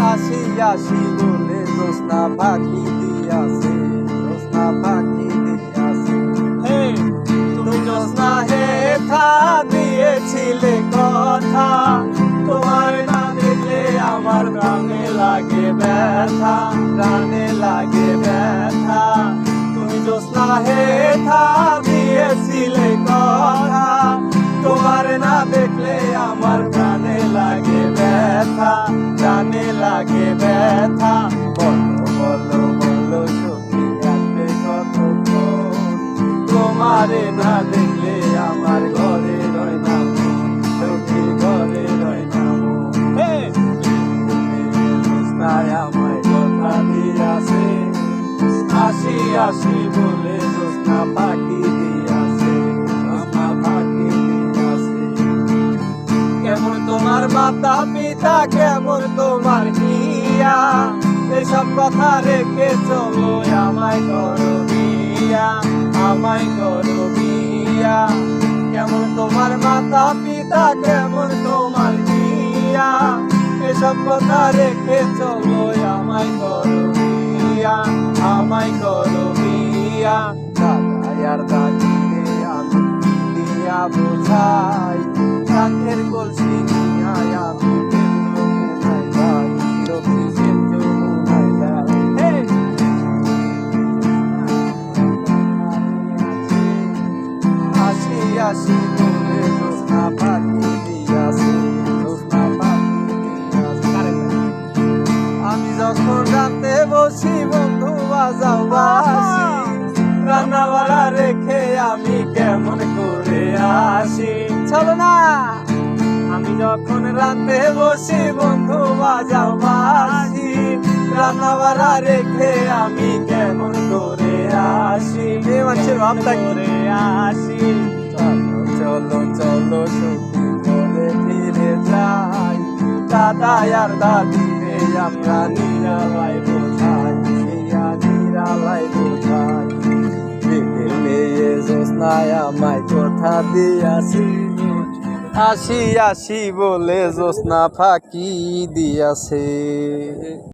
আসি বলে জোসনা ফাঁকি দিয়াছে জোসনা ফাঁকি দিয়াছে। হে তুমি জোসনা হে থা দিয়েছিলে কথা তোমার না দেখলে আমার প্রাণে লাগে ব্যথা প্রাণে লাগে ব্যথা। তুমি জোসনা হে থা লাগে ব্যথা। বলো বলো বলো, সখী আসবে কতক্ষণ তোমারে না দেখলে আমার ঘরে রয় না সখী, ঘরে রয় না আমায় কথা দিয়াছে। আসি আসি বলে জোৎস্না পাখি পিতা কেমন তোমার হিয়া এসব কথা রেখে চলো আমায় করো বিয়া আমায় করো বিয়া কেমন তোমার মাতা পিতা, কেমন তোমার হিয়া এসব কথা রেখে চলো আমায় করো বিয়া আমায় করো বিয়া দাদা আর দাদি রে আমি দিয়া বোঝাই কাঠের কলসি আসি আসি জোসনা পাখি দিয়াছে জোসনা পাখি আমি যখন রাতে বসি বন্ধু বাজাও বাসি রান্না বাড়া রেখে আমি কেমন করে আসি চলো না আমি যখন রাতে বসি বন্ধু বাজাও বাসি রান্না বাড়া রেখে আমি কেমন করে আসি মানুষের ভাবটা করে আসি চলো চলো, সখী ফিরে যাই। দাদা আর দাদি রে, আমরা নিরালাই বোঝাই সিয়া নিরালাই বোঝাই। কথা দিয়াছি। আসি আসি বলে জোসনা ফাঁকি দিয়াছে।